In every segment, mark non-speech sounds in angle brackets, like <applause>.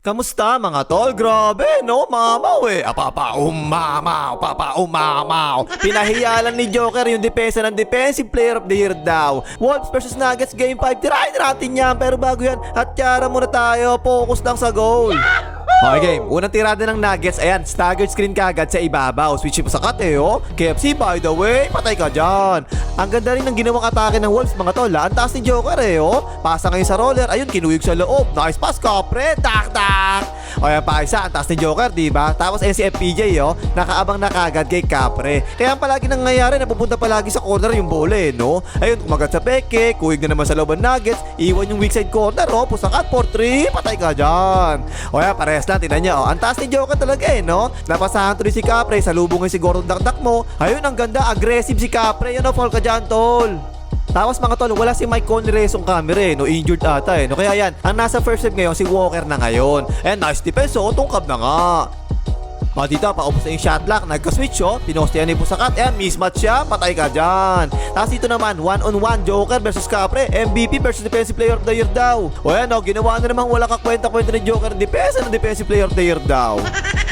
Kamusta mga tol? Grabe, no? Mamaw eh. Apapa, umamaw, papa, umamaw. Pinahiyalan ni Joker yung depensa ng Defensive Player of the Year daw. Wolves versus Nuggets Game 5. Tirahin natin yan. Pero bago yan, hatyara muna tayo. Focus lang sa goal. Okay game, unang tirada ng Nuggets, ayan, staggered screen kagad sa ibabaw. Switch pa sa cut eh, oh. KFC, by the way, patay ka dyan. Ang ganda rin ng ginawang atake ng Wolves, mga tol, ha? Ang taas ni Joker eh, oh. Pasa ngayon sa roller, ayun, kinuyog sa loob. Nice pass, kapre, tak, tak. O yan pa isa, ang taas ni Joker, di ba? Tapos ayan si FPJ, oh, nakaabang na kagad kay Capre. Kaya palagi nangyayari, napupunta palagi sa corner yung bola eh, no? Ayun, kumagat sa peke, kuwig na naman sa loob ng Nuggets, iwan yung weak side corner, oh, pusakat, 4-3, patay ka dyan. O yan, parehas lang, tinan niya, oh. Ang taas ni Joker talaga eh, no? Napasahan tuloy si Capre, salubungin si Gordon Dakdak mo. Ayun, ang ganda, aggressive si Capre, yun, oh, fall ka dyan, tol. Tapos mga tol, wala si Mike Conres yung camera eh, no? Injured ata eh, no? Kaya yan, ang nasa first save ngayon, si Walker na ngayon. And nice defense, oh, tungkab na nga. O dito, paubos na yung shot clock, nagka-switch oh, pinostihan ni Pusakat, ayan, mismatch siya, patay ka dyan. Tapos dito naman, one-on-one, Joker versus Capre, MVP versus Defensive Player of the Year daw. O ayan oh, ginawa na naman wala kakwenta-kwenta ni Joker, depensa ng Defensive Player of the Year daw.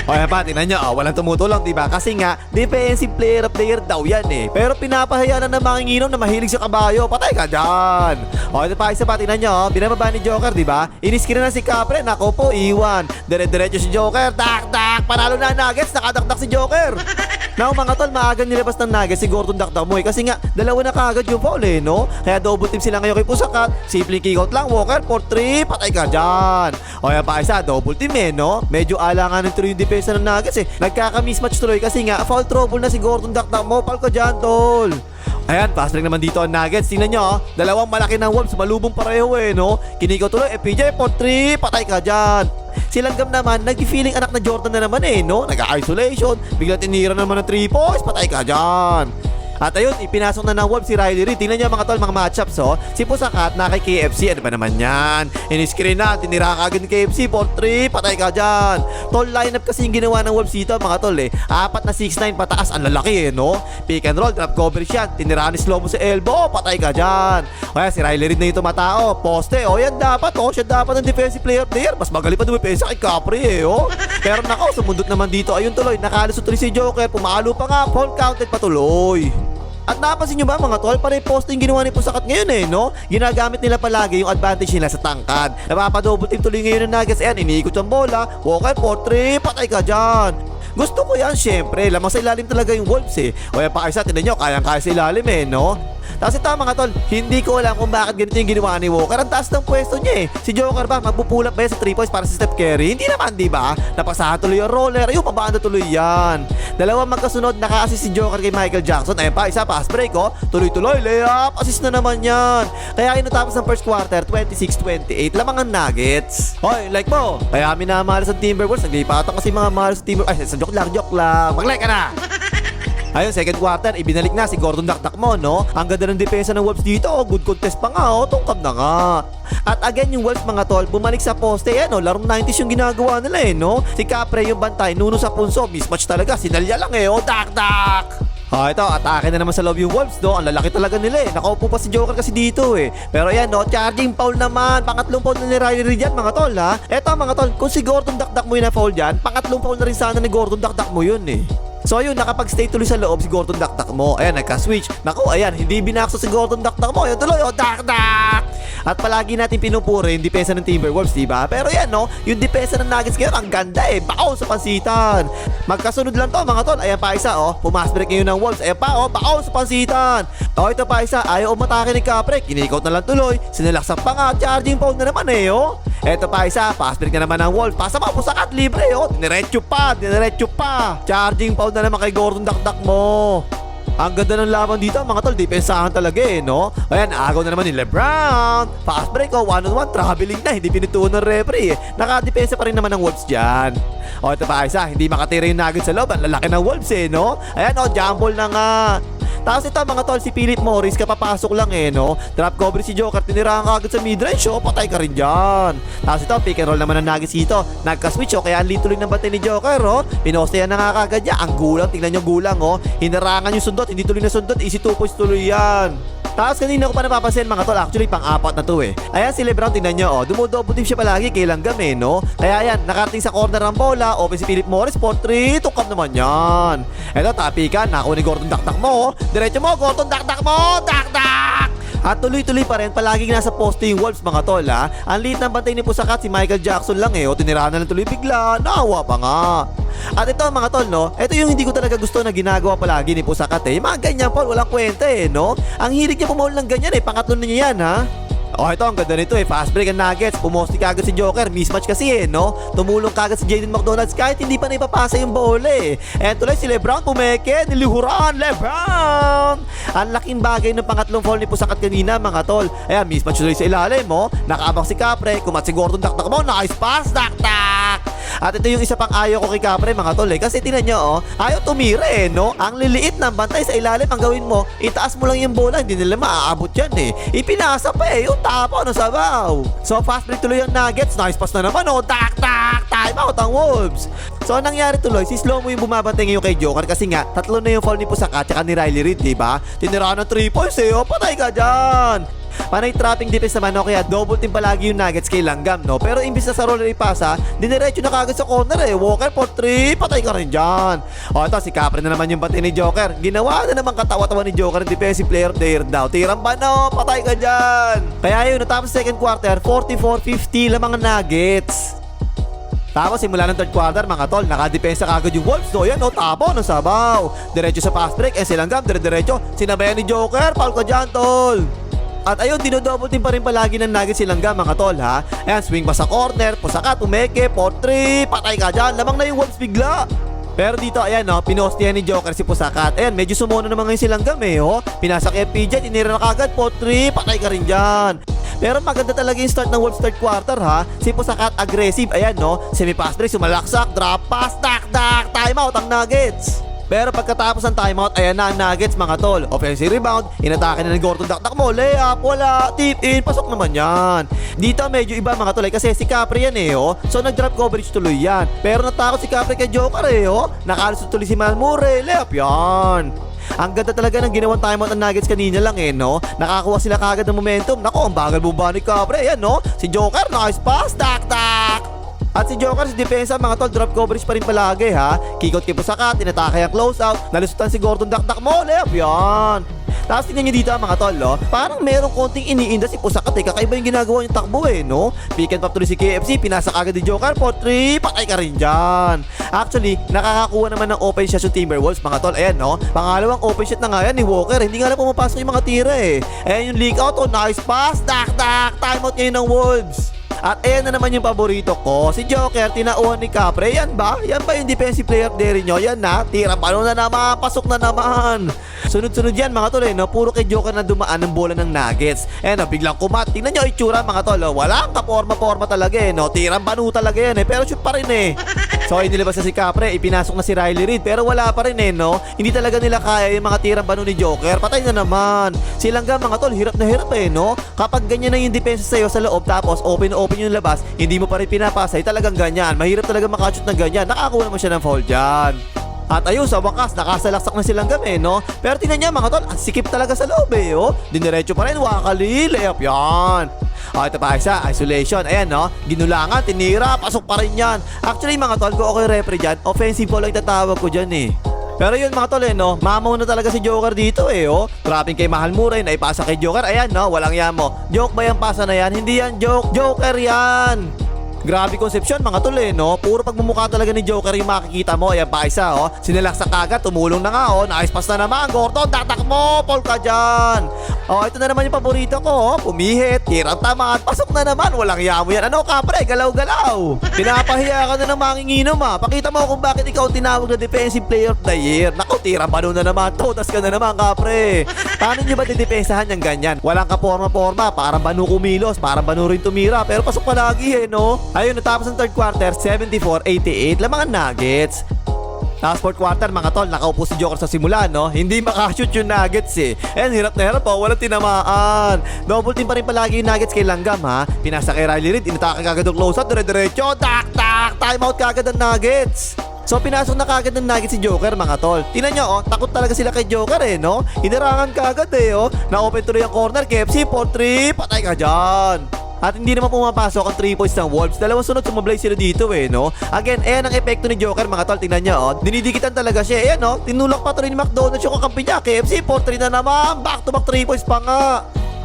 O ayan pa, tingnan nyo, oh, walang tumutulong, diba? Kasi nga, Defensive Player of the Year daw yan eh. Pero pinapahaya na ng mga nginom na mahilig sa kabayo, patay ka dyan. O ito pa, isa pa, tingnan nyo, oh, binababa ni Joker, diba? Iniskina na si Capre, nako po, iwan. Dire-diretso si Joker, tak, tak, panalo na ang Nuggets, nakadakdak si Joker. <laughs> Now mga tol, maaga nilabas ng Nuggets si Gordon Dakdamoy kasi nga dalawa na kagad yung foul eh, no? Kaya double team sila ngayon kay Pusakat. Simple kick out lang, Walker, 4-3, patay ka dyan. O yan pa isa, double team eh, no? Medyo alanganin tuloy yung depensa ng Nuggets eh. Nagkaka-mismatch tuloy kasi nga foul trouble na si Gordon Dakdamo, pal ka dyan, tol. Ayan, fast break naman dito ang Nuggets. Tingnan nyo, oh. dalawang malaki ng Wolves, malubong pareho eh, no? Kinikaw tuloy, FPJ, 4-3, patay ka dyan. Si Langgam naman, nag-feeling anak na Jordan na naman eh, no? Nag-isolation, bigla tinira naman ng 3 points, patay ka dyan. At ayun, ipinasok na ng Wolves si Riley Reid. Tingnan niyo mga tol, mga matchups oh. Si Pusakat na kay KFC, ano ba naman yan? In-screen na, tinira ka agad ni KFC, 4-3, patay ka dyan. Tol lineup kasi yung ginawa ng Wolves dito mga tol eh. Apat na 6-9 pataas, ang lalaki eh, no? Pick and roll, drop coverage yan. Tinira ni slow mo sa elbow, patay ka dyan. Yan, si Riley Reid na yung tumatao. Poste, o yan dapat, oh. Siya dapat ng defensive player of the year. Mas magaling pa dumipensa kay Capri eh, oh. Pero nako, sumundot naman dito. Ayun tuloy, nakalusot tuloy si Joker. Pumalo pa nga, fall counted patuloy. At napansin nyo ba mga tol, parang posting ginawa ni Pusakat ngayon eh, no? Ginagamit nila palagi yung advantage nila sa tangkad. Napapadouble team tuloy ngayon ng Nuggets. Ayan, iniikot yung bola. Walker, 4-3, patay ka dyan. Gusto ko yan, syempre. Lamang sa ilalim talaga yung Wolves eh. O yan pa kayo sa, tinan nyo, kayang-kaya sa ilalim eh, no? Tapos ito mga tol, hindi ko alam kung bakit ganito yung ginawa ni Walker. Ang taas ng pwesto niya eh. Si Joker ba, magpupulap ba yan sa 3 points para si Steph Curry? Hindi naman, di ba? Napasahan tuloy yung roller. Ayun, pabanda tuloy yan. Dalawang magkasunod, naka-assist si Joker kay Michael Jackson. Ayun pa, isa, pass break oh. Tuloy-tuloy, layup. Assist na naman yan. Kaya kinatapos ng first quarter, 26-28. Lamang ang Nuggets. Hoy, like mo. Kaya minamahal sa Timberwolves. Naglipatan kasi mga mahal sa Timberwolves. Ay, sa joke lang, joke lang. Mag-like ka na. Ayun, second quarter, ibinalik na si Gordon Dakdak mo, no? Ang ganda ng depensa ng Wolves dito, oh. good contest pa nga, oh. tungkab na nga. At again, yung Wolves mga tol, bumalik sa poste, yan, oh. larong 90s yung ginagawa nila, eh, no? Si Capre yung bantay, nuno sa punso, mismatch talaga, sinalya lang, eh, oh, Dakdak! Ah, ito, atake na naman sa loob yung Wolves, no? Ang lalaki talaga nila, eh. Nakaupo pa si Joker kasi dito, eh. Pero yan, no? Charging foul naman. Pangatlong foul na ni Riley Reid yan, mga tol, ha? Eto, mga tol, kung si Gordon Dakdak mo yung na-foul dyan, pangatlong foul na rin sana ni Gordon Dakdak mo yun, eh. So ayun, nakapag-stay tuloy sa loob si Gordon Dakdak mo. Ayan, nagka-switch. Naku, ayan, hindi binakso si Gordon Dakdak mo. Ayan tuloy, oh, Dakdak! At palagi natin pinupuri yung depensa ng Timberwolves, di ba? Pero yan, no? Yung depensa ng Nuggets ngayon, ang ganda eh. Baon sa pansitan. Magkasunod lang to, mga tol. Ayan pa isa, oh. Pumas break ngayon ng Wolves. Ayan pa, oh. Baon sa pansitan. Oh, ito pa isa. Ayaw umatake ni Capre. Kinikot na lang tuloy. Sinilaksak pa nga. Charging phone na naman eh, oh. Ito pa isa. Pass break na naman ng Wolves. Pasa pa, pusakat. Libre, oh. Diniretso pa. Diniretso pa. Charging phone na naman kay Gordon Dakdak mo. Ang ganda ng laban dito mga tol, depensahan talaga eh, no? Ayan, agaw na naman ni Lebron. Fast break, oh, one on one, traveling na, hindi pinituon ng referee eh. Nakadepensa pa rin naman ng Wolves dyan. O, ito pa isa, hindi makatira yung Nuggets sa loob. Ang lalaki ng Wolves eh, no? Ayan, oh, jumble na nga. Tapos ito mga tol, si Philip Morris, kapapasok lang eh, no? Drop cover si Joker, tinirahan ka agad sa midrange, oh, patay ka rin dyan. Tapos ito, pick and roll naman ng Nuggets dito. Nagka-switch, oh, kaya ang lituloy ng batay ni Joker, oh. Pinoste yan na nga kagad niya. Ang gulang, tingnan nyo gulang, oh. Hinarangan yung sundot, hindi tuloy na sundot, easy 2 points tuloy yan. Tapos kanina ko pa napapansin mga tol, actually pang-apat na to eh. Ayan si Lebron, tingnan nyo oh, dumodouble team siya palagi kay Langgam eh, no? Kaya ayan, nakarating sa corner ng bola, open si Philip Morris, 4-3, tukam naman yan. Eto, tapikan, nakuha ni Gordon dakdak mo, oh. diretso mo, Gordon dakdak mo, dakdak! At tuloy-tuloy pa rin, palaging nasa poste yung Wolves mga tol ha. Ang liit ng bantay ni Pusakat, si Michael Jackson lang eh. O tinirahan na lang tuloy bigla, naawa pa nga. At ito mga tol no, ito yung hindi ko talaga gusto na ginagawa palagi ni Pusakat eh. Yung mga ganyan Paul, walang kwenta eh no. Ang hilig niya pumaul ng ganyan eh, pangatlo niya yan ha. Oh, ito ang ganda nito eh. Fast break ang Nuggets. Pumosti kagad si Joker. Mismatch kasi eh, no? Tumulong kagad si Jaden McDonald's kahit hindi pa na ipapasa yung bola eh. And tuloy si Lebron pumeke. Nilihuran. Lebron! Ang laking bagay ng pangatlong foul ni Pusakat kanina mga tol. Ayan, mismatch tuloy sa ilalim mo. Nakaabang si Capre. Kumat si Gordon dakdak mo. Nice pass. Dakdak! At ito yung isa pang ayaw ko kay Capre mga tol eh. Kasi tinan nyo oh, ayaw tumira eh no. Ang liliit ng bantay sa ilalim ang gawin mo, itaas mo lang yung bola, hindi nila maaabot yan eh. Ipinasa pa eh, yung tapo no sabaw. So fast break tuloy yung Nuggets, nice pass na naman oh. Tak tak, time out ang Wolves. So ang nangyari tuloy, si Slow mo yung bumabantay ngayon kay Joker kasi nga tatlo na yung foul ni Pusaka at ni Riley Reid, di ba? Tinira ng 3 points eh, oh, patay ka dyan. Panay trapping defense naman no, kaya double team palagi yung Nuggets kay Langgam, no? Pero imbis na sa roller ipasa, diniretso na kagad sa corner eh. Walker for 3, patay ka rin dyan. O ito, si Capri na naman yung bantay ni Joker. Ginawa na naman katawa-tawa ni Joker, defensive player year daw. Tirang ba no? Patay ka dyan. Kaya yun, natapos second quarter, 44-50 lamang ang Nuggets. Tapos simula ng third quarter mga tol, nakadepensa kagad yung Wolves. No, yan no, tapo ng sabaw. Diretso sa fast break, eh silanggam, dire-diretso. Sinabayan ni Joker, foul ka dyan tol. At ayun, dinodouble team pa rin palagi ng Nuggets silang ga mga tol ha. Ayan, swing pa sa corner, pusakat, umeke, 4-3, patay ka dyan. Lamang na yung Wolves bigla. Pero dito, ayan no, pinostihan ni Joker si Pusakat. Ayan, medyo sumuno naman ngayon silang gam eh, oh. Pinasa kay FPJ, tinira na kagad, 4-3, patay ka rin dyan. Pero maganda talaga yung start ng Wolves third quarter ha. Si Pusakat aggressive, ayan no, semi-pass break, sumalaksak, drop pass, tak, tak, timeout ang Nuggets. Pero pagkatapos ng timeout, ayan na ang Nuggets mga tol. Offensive rebound, inatake na ni Gordon dakdak mo, layup, wala, tip in, pasok naman yan. Dito medyo iba mga tol eh, kasi si Capri yan eh oh. So nag-drop coverage tuloy yan. Pero natakot si Capri kay Joker eh oh. Nakalusot tuloy si Malmure, layup yan. Ang ganda talaga ng ginawang timeout ng Nuggets kanina lang eh, no? Nakakuha sila kagad ng momentum. Nako, ang bagal bumaba ni Capri. Ayan, no? Si Joker, nice pass, tak, tak. At si Joker sa depensa mga tol, drop coverage pa rin palagi ha. Kikot kay Pusaka, tinatake ang close out, nalusutan si Gordon dakdak mo, layup yan. Tapos tingnan nyo dito mga tol, no? Parang merong konting iniinda si Pusaka, eh. Kakaiba yung ginagawa yung takbo eh, no? Pick and pop si KFC, pinasa agad ni Joker, po 3, patay ka rin dyan. Actually, nakakakuha naman ng open shot yung Timberwolves mga tol. Ayan, no? Pangalawang open shot na nga yan ni Walker. Hindi nga lang pumapasok yung mga tira eh. Ayan yung leak out, oh, nice pass, dak, dak, timeout ngayon ng Wolves. At ayan na naman yung paborito ko. Si Joker, tinauhan ni Capre. Yan ba? Yan ba yung defensive player year nyo? Yan na. Tira palo na naman. Pasok na naman. Sunod-sunod yan mga tol eh. No? Puro kay Joker na dumaan ng bola ng Nuggets. Eh no, biglang kumat. Tingnan nyo itsura mga tol. Oh. Walang kaporma-porma talaga eh. No? Tirang banu talaga yan eh. Pero shoot pa rin eh. So inilabas na si Capre. Ipinasok na si Riley Reid. Pero wala pa rin eh no. Hindi talaga nila kaya yung mga tirang banu ni Joker. Patay na naman. Silang ga mga tol. Hirap na hirap eh no. Kapag ganyan na yung depensa sa'yo sa loob tapos open open yung labas, hindi mo pa rin pinapasay, talagang ganyan. Mahirap talaga makachut na ganyan. Nakakuha naman siya ng foul dyan. At ayun, sa wakas, nakasalaksak na silang gabi, no? Pero tingnan niya mga tol, ang sikip talaga sa loob eh, oh. Diniretso pa rin, wakali, layup yan. O, ito pa isa, isolation. Ayan, no? Ginulangan, tinira, pasok pa rin yan. Actually, mga tol, kung ako yung referee dyan, offensive ball ang tatawag ko dyan eh. Pero yun mga tol eh, no? Mamaw na talaga si Joker dito eh, oh. Trapping kay Mahal Muray, naipasa kay Joker. Ayan, no? Walang yamo. Joke ba yung pasa na yan? Hindi yan joke. Joker yan! Grabe konsepsyon mga tol eh, no? Puro pagmumukha talaga ni Joker yung makikita mo. Ayan pa isa, oh. Sinilaksak agad, tumulong na nga, oh. Nice pass na naman. Gordon, tatak mo! Paul ka dyan! Oh, ito na naman yung paborito ko, oh. Pumihit, tirang tamad, pasok na naman. Walang yamo yan. Ano, kapre? Galaw-galaw. Pinapahiya ka na ng manginginom, ah. Pakita mo kung bakit ikaw tinawag na defensive player of the year. Naku, tirang balo na naman. Totas ka na naman, kapre. Paano nyo ba didepensahan yung ganyan? Walang kaporma-porma, parang banu kumilos, parang banu rin tumira, pero pasok palagi eh, no? Ayun, natapos ang third quarter, 74-88, lamang ang Nuggets. Tapos fourth quarter, mga tol, nakaupo si Joker sa simula, no? Hindi makashoot yung Nuggets eh. And hirap na hirap po, walang tinamaan. Double team pa rin palagi yung Nuggets kay Langgam, ha? Pinasa kay Riley Reid, inatake kagad ang close out, dire-diretso, tak, tak, timeout kagad ang Nuggets. So pinasok na kagad ng Nuggets si Joker mga tol. Tingnan nyo oh, takot talaga sila kay Joker eh no. Hinirangan kagad eh oh. Na-open tuloy ang corner, KFC 4-3, patay ka dyan. At hindi naman pumapasok ang 3 points ng Wolves. Dalawang sunod sumablay sila dito eh, no? Again, ayan ang epekto ni Joker, mga tol. Tingnan niya, oh. Dinidikitan talaga siya. Ayan, no? Tinulak pa tuloy ni McDonald's yung kakampi niya. KFC, 4-3 na naman. Back to back 3 points pa nga.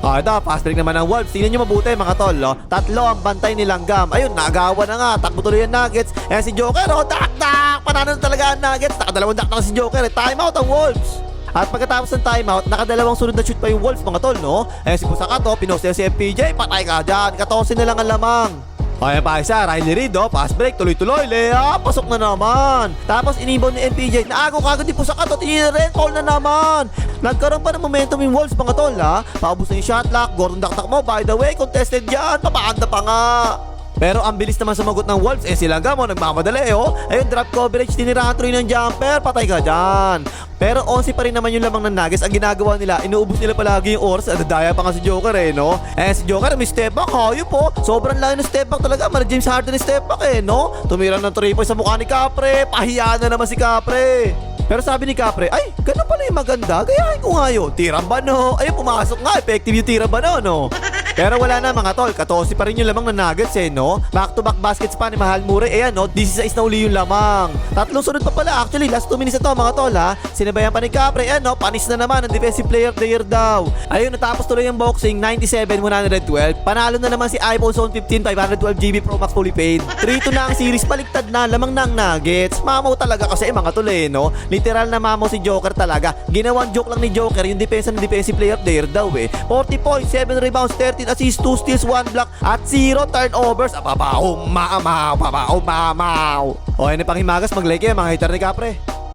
Ah, ito, fast break naman ng Wolves. Tingnan nyo mabuti mga tol. Oh. Tatlo ang bantay ni Langgam. Ayun, nagawa na nga. Takbo tuloy ang Nuggets. Ayan si Joker, oh. Dak, dak. Panalo na talaga ang Nuggets. Nakadalawang dak na si Joker. Eh. Time out ang Wolves. At pagkatapos ng timeout, nakadalawang sunod na shoot pa yung Wolves mga tol, no? Ayan si Pusakato, pinost si FPJ, patay ka dyan, 14 na lang ang lamang. Ayan pa isa, Riley Reid, oh, fast break, tuloy-tuloy, Lea, pasok na naman. Tapos inibon ni NPJ, naago kagad di Pusakato, tinira rin, foul na naman. Nagkaroon pa ng momentum yung Wolves mga tol, ha? Paubos na yung shot clock, Gordon daktak mo, by the way, contested yan, papaanda pa nga. Pero ang bilis naman sumagot ng Wolves, eh sila mo nagmamadali oh. Ayun, drop coverage, tinirahan tuloy ng jumper, patay ka dyan. Pero 11 pa rin naman yung lamang ng Nuggets. Ang ginagawa nila, inuubos nila palagi yung oras. At daya pa nga si Joker eh, no? Eh, si Joker may step back, hayop po. Sobrang layo ng step back talaga. Mara James Harden step back eh, no? Tumira ng 3 points sa mukha ni Capre. Pahiya na naman si Capre. Pero sabi ni Capre, ay, ganun pala yung maganda. Gayahin ko nga yun. Tirang ba no? Ayun, pumasok nga. Effective yung tirang ba no? <laughs> Pero wala na mga tol, 14 pa rin yung lamang ng Nuggets eh, no? Back-to-back baskets pa ni Mahal Mure, ayan no, 16 na uli yung lamang. Tatlong sunod pa pala, actually, last 2 minutes na to mga tol ha. Sinabayan pa ni Capre, ayan no, panis na naman ang defensive player of the year daw. Ayun, natapos tuloy ang boxing, 97-112. Panalo na naman si iPhone Zone 15, 512GB Pro Max fully paid. 3-2 na ang series, baliktad na, lamang ng Nuggets. Mamaw talaga kasi mga tol eh, no? Literal na mamaw si Joker talaga. Ginawang joke lang ni Joker, yung depensa ng defensive player of the year daw eh. 40 points, 7 rebounds, 13 assists, 2 steals, 1 block, at 0 turnovers. Apapaw, mamaw, papaw, mamaw. O, yan yung panghimagas, mag-like yan, mga hater ni Capre.